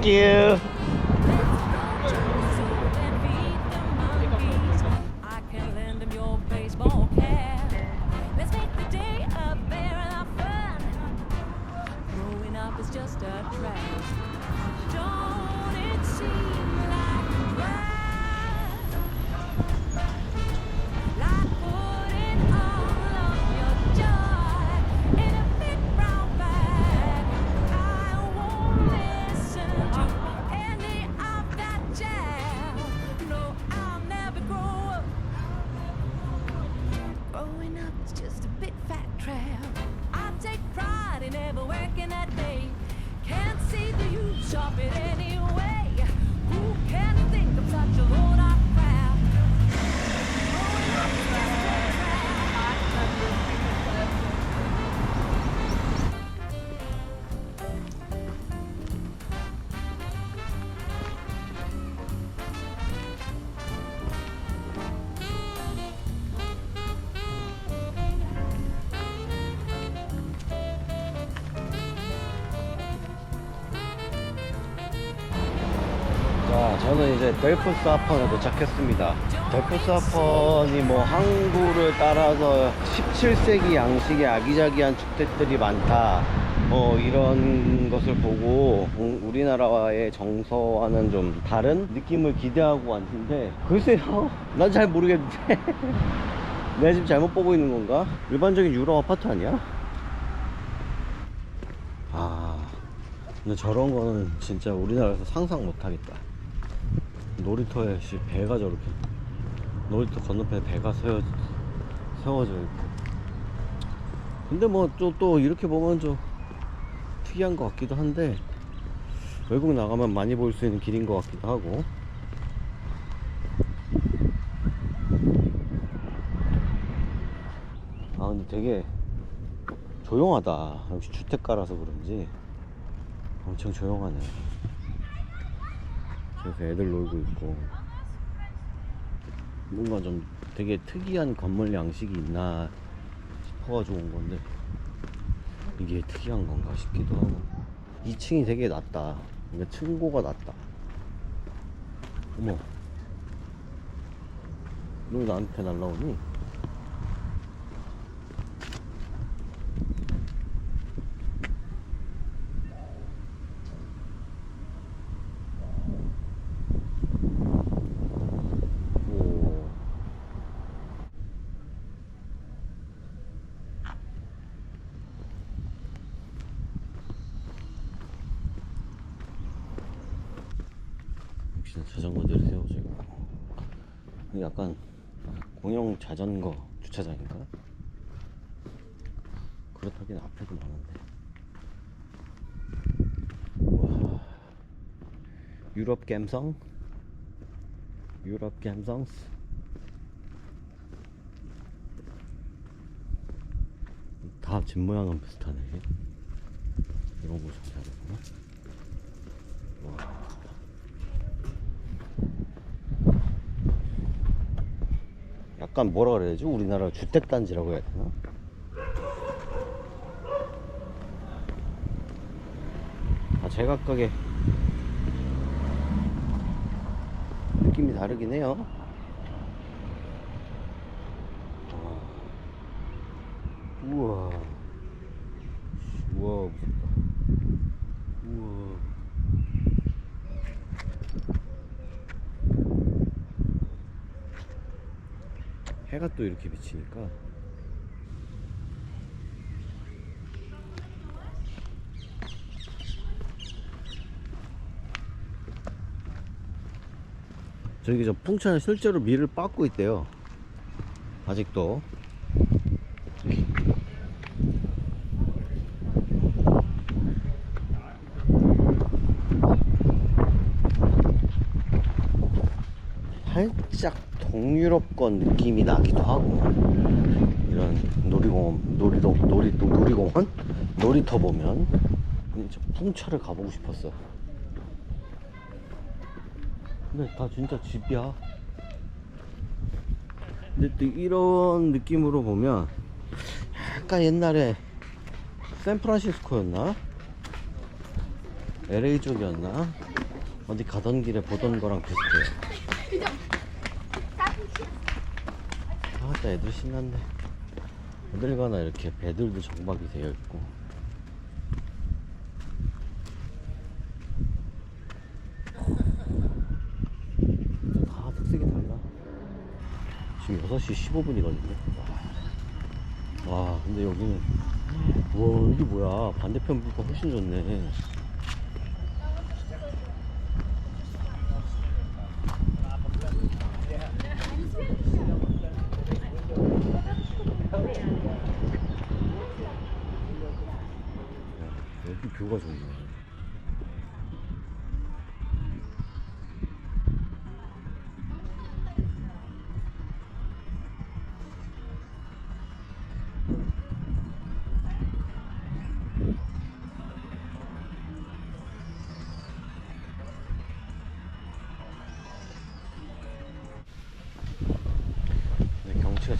Thank you. Is just a big fat trap. I take pride in never working a day. Can't see the use of it 저는 이제 델프스 하펀에 도착했습니다. 델프스 하펀이 뭐 항구를 따라서 17세기 양식의 아기자기한 주택들이 많다. 뭐 이런 것을 보고 음, 우리나라와의 정서와는 좀 다른 느낌을 기대하고 왔는데 글쎄요, 난 잘 모르겠는데. 내가 지금 잘못 보고 있는 건가? 일반적인 유럽 아파트 아니야? 아, 근데 저런 거는 진짜 우리나라에서 상상 못 하겠다. 놀이터에 씨, 배가 저렇게 놀이터 건너편에 배가 세워, 세워져 있고. 근데 뭐또 또 이렇게 보면 좀 특이한 것 같기도 한데 외국 나가면 많이 볼 수 있는 길인 것 같기도 하고. 아 근데 되게 조용하다. 역시 주택가라서 그런지. 엄청 조용하네 그래서 애들 놀고 있고. 뭔가 좀 되게 특이한 건물 양식이 있나 싶어가지고 온 건데 이게 특이한 건가 싶기도 하고. 2층이 되게 낮다. 그러니까 층고가 낮다. 어머. 너왜 나한테 날라오니? 오. 역시나 자전거들이 세워져 있고 이게 약간 공영 자전거 주차장인가? 그렇다긴 앞에도 많은데. 와. 유럽 감성? 유럽 감성 다 집 모양은 비슷하네 이런 거 좋다 되구나. 와 약간 뭐라 그래야 되지? 우리나라 주택단지라고 해야 되나? 아, 제각각의 느낌이 다르긴 해요. 와. 우와. 우와, 무섭다. 우와. 해가 또 이렇게 비치니까. 저기 저 풍차는 실제로 밀을 빻고 있대요. 아직도. 살짝 동유럽권 느낌이 나기도 하고 이런 놀이공원 놀이동 놀이동 놀이공원 놀이터 보면 저 풍차를 가보고 싶었어 근데 다 진짜 집이야 근데 또 이런 느낌으로 보면 약간 옛날에 샌프란시스코였나? LA 쪽이었나? 어디 가던 길에 보던 거랑 비슷해요. 아따 애들 신난데. 어딜 가나 이렇게 배들도 정박이 되어 있고. 다 특색이 달라. 지금 6시 15분이거든요. 와, 와 근데 여기는 와 이게 뭐야 반대편 뷰가 훨씬 좋네.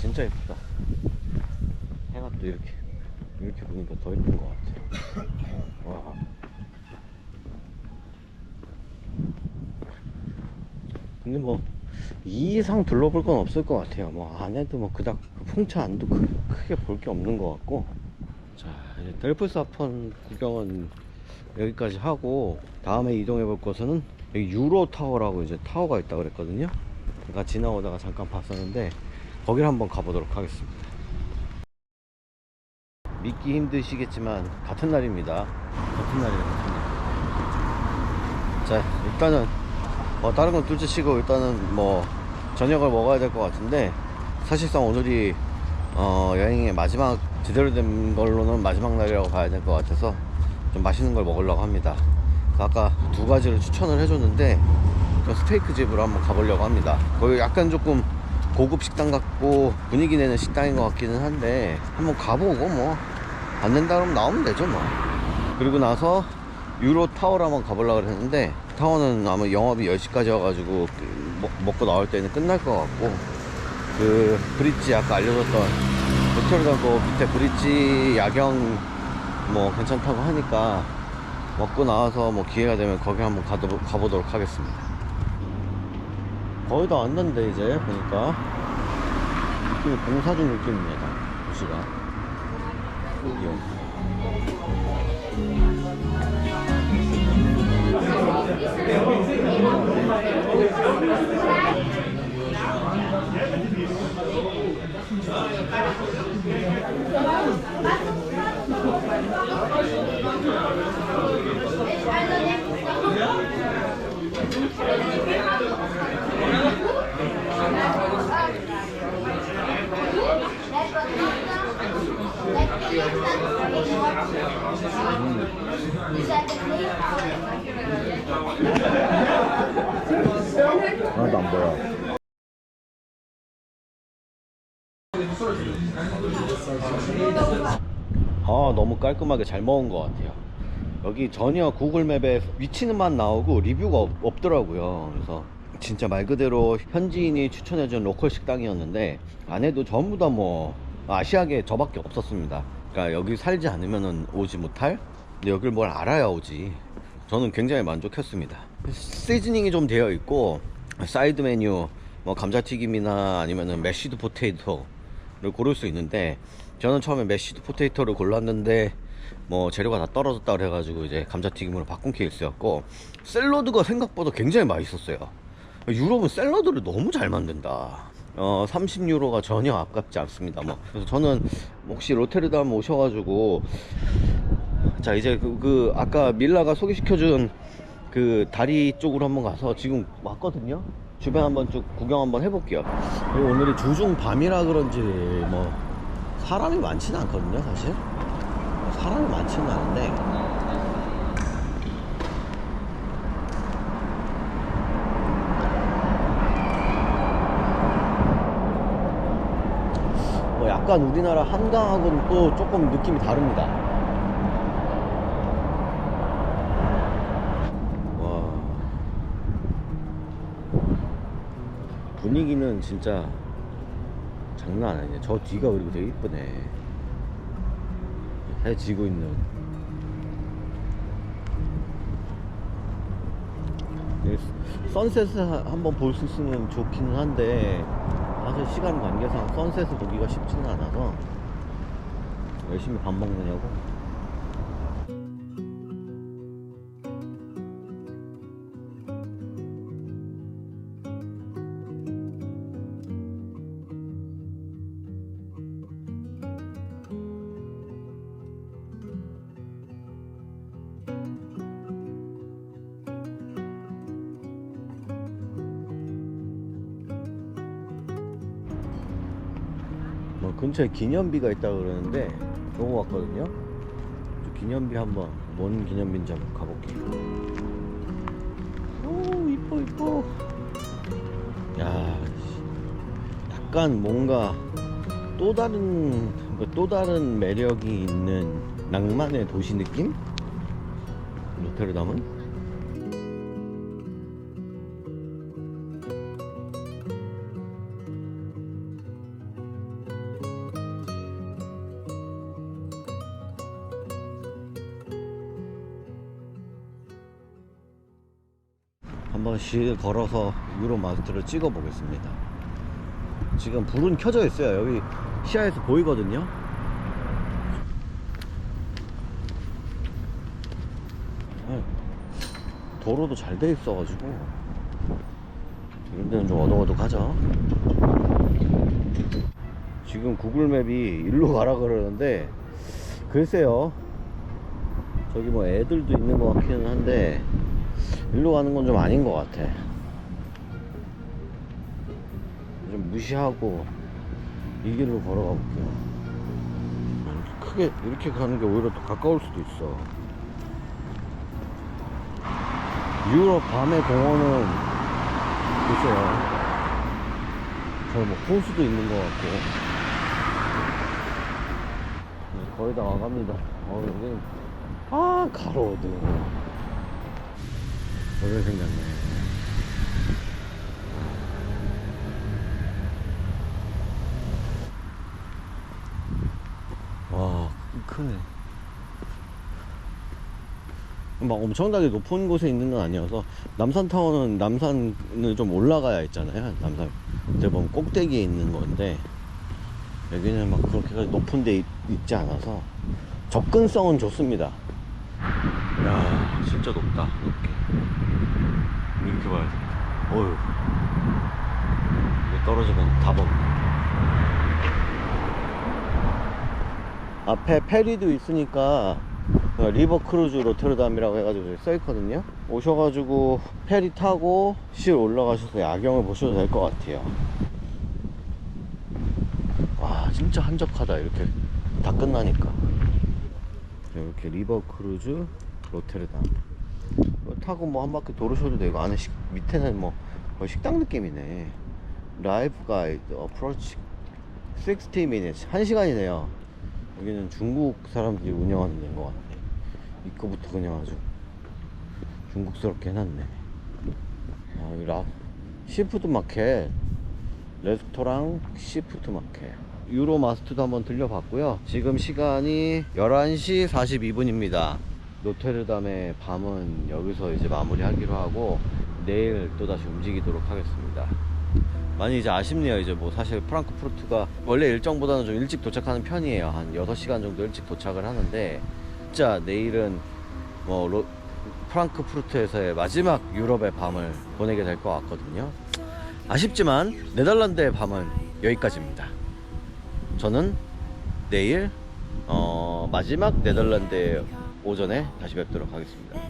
진짜 예쁘다. 해가 또 이렇게 이렇게 보니까 더 예쁜 것 같아. 와. 근데 뭐 이 이상 둘러볼 건 없을 것 같아요. 뭐 안에도 뭐 그닥 풍차 안도 크, 크게 볼 게 없는 것 같고. 자 이제 델프스 아펀 구경은 여기까지 하고 다음에 이동해 볼 곳은 여기 유로 타워라고 이제 타워가 있다 그랬거든요. 제가 지나오다가 잠깐 봤었는데 거기를 한번 가보도록 하겠습니다. 믿기 힘드시겠지만 같은 날입니다. 같은 날이에요. 같은 날. 자 일단은 뭐 다른 건 둘째치고 일단은 뭐 저녁을 먹어야 될 것 같은데 사실상 오늘이 어, 여행의 마지막 제대로 된 걸로는 마지막 날이라고 봐야 될 것 같아서 좀 맛있는 걸 먹으려고 합니다. 그래서 아까 두 가지를 추천을 해줬는데 좀 스테이크 집으로 한번 가보려고 합니다. 거기 약간 조금 고급 식당 같고 분위기 내는 식당인 것 같기는 한데 한번 가보고 뭐 안 된다 그러면 나오면 되죠 뭐. 그리고 나서 유로 타워를 한번 가보려고 그랬는데 타워는 아마 영업이 10시까지 와가지고 그 먹, 먹고 나올 때는 끝날 것 같고 그 브릿지 아까 알려줬던 호텔 가고 밑에 브릿지 야경 뭐 괜찮다고 하니까 먹고 나와서 뭐 기회가 되면 거기 한번 가도, 가보도록 하겠습니다 거의 다 왔는데 이제 보니까 느낌이 공사 중 느낌입니다 도시가 여기요. 하나도 안 보여. 아 너무 깔끔하게 잘 먹은 것 같아요. 여기 전혀 구글 맵에 위치는만 나오고 리뷰가 없, 없더라고요. 그래서 진짜 말 그대로 현지인이 추천해준 로컬 식당이었는데 안에도 전부 다 뭐 아시아계 저밖에 없었습니다. 그러니까 여기 살지 않으면 오지 못할. 근데 여길 뭘 알아야 오지. 저는 굉장히 만족했습니다. 시즈닝이 좀 되어 있고 사이드 메뉴 뭐 감자튀김이나 아니면은 메시드 포테이토를 고를 수 있는데 저는 처음에 메시드 포테이토를 골랐는데 뭐 재료가 다 떨어졌다 그래가지고 이제 감자튀김으로 바꾼 케이스였고 샐러드가 생각보다 굉장히 맛있었어요. 유럽은 샐러드를 너무 잘 만든다. 어, 30유로가 전혀 아깝지 않습니다. 뭐 그래서 저는 혹시 로테르담 오셔가지고 자 이제 그, 그 아까 밀라가 소개시켜준 그 다리 쪽으로 한번 가서 지금 왔거든요. 주변 한번 쭉 구경 한번 해볼게요. 그리고 오늘이 주중 밤이라 그런지 뭐 사람이 많지는 않거든요, 사실. 사람이 많지는 않은데 뭐 약간 우리나라 한강하고는 또 조금 느낌이 다릅니다. 와 분위기는 진짜 장난 아니네. 저 뒤가 그리고 되게 이쁘네. 해 지고 있는. 예, 선셋을 하- 한번 볼 수 있으면 좋기는 한데 사실 시간 관계상 선셋을 보기가 쉽지는 않아서 열심히 밥 먹느냐고 뭐 근처에 기념비가 있다고 그러는데 보고 왔거든요 저 기념비 한번 뭔 기념비인지 한번 가볼게요 오 이뻐 이뻐 야 씨. 약간 뭔가 또 다른 뭐또 다른 매력이 있는 낭만의 도시 느낌? 로테르담은? 번씩 걸어서 유로 마스터를 찍어 보겠습니다. 지금 불은 켜져 있어요. 여기 시야에서 보이거든요. 네. 도로도 잘 돼 있어 가지고 이런 데는 좀 어둑어둑하죠. 지금 구글맵이 일로 가라 그러는데 글쎄요. 저기 뭐 애들도 있는 것 같기는 한데 일로 가는 건 좀 아닌 것 같아. 좀 무시하고 이 길로 걸어가 볼게요. 크게 이렇게 가는 게 오히려 더 가까울 수도 있어. 유럽 밤의 공원은 글쎄요. 저뭐 호수도 있는 것 같고. 네, 거의 다 와갑니다. 어, 여기는 아 가로등. 저게 생겼네. 와, 크네. 막 엄청나게 높은 곳에 있는 건 아니어서 남산타워는 남산을 좀 올라가야 있잖아요. 남산 대부분 꼭대기에 있는 건데 여기는 막 그렇게까지 높은 데 있, 있지 않아서 접근성은 좋습니다. 야, 진짜 높다. 높게. 이렇게 봐야 돼. 어휴. 이게 떨어지면 답 없네. 앞에 페리도 있으니까 리버 크루즈 로테르담이라고 해가지고 여기 써있거든요. 오셔가지고 페리 타고 실 올라가셔서 야경을 보셔도 될 것 같아요. 와, 진짜 한적하다. 이렇게 다 끝나니까. 이렇게 리버 크루즈 로테르담. 타고 뭐 한 바퀴 돌으셔도 되고 안에 식, 밑에는 뭐 거의 식당 느낌이네. 라이프 가이드 어프로치 60 minutes 1시간이네요. 여기는 중국 사람들이 운영하는 데인 것 같네. 입구부터 그냥 아주 중국스럽게 해놨네. 아, 여기 라 시푸드 마켓, 레스토랑 시푸드 마켓. 유로 마스트도 한번 들려봤고요. 지금 시간이 11시 42분입니다. 노테르담의 밤은 여기서 이제 마무리하기로 하고 내일 또 다시 움직이도록 하겠습니다. 많이 이제 아쉽네요. 이제 뭐 사실 프랑크푸르트가 원래 일정보다는 좀 일찍 도착하는 편이에요. 한 6시간 정도 일찍 도착을 하는데 진짜 내일은 뭐 로, 프랑크푸르트에서의 마지막 유럽의 밤을 보내게 될 것 같거든요. 아쉽지만 네덜란드의 밤은 여기까지입니다. 저는 내일 어, 마지막 네덜란드의 오전에 다시 뵙도록 하겠습니다.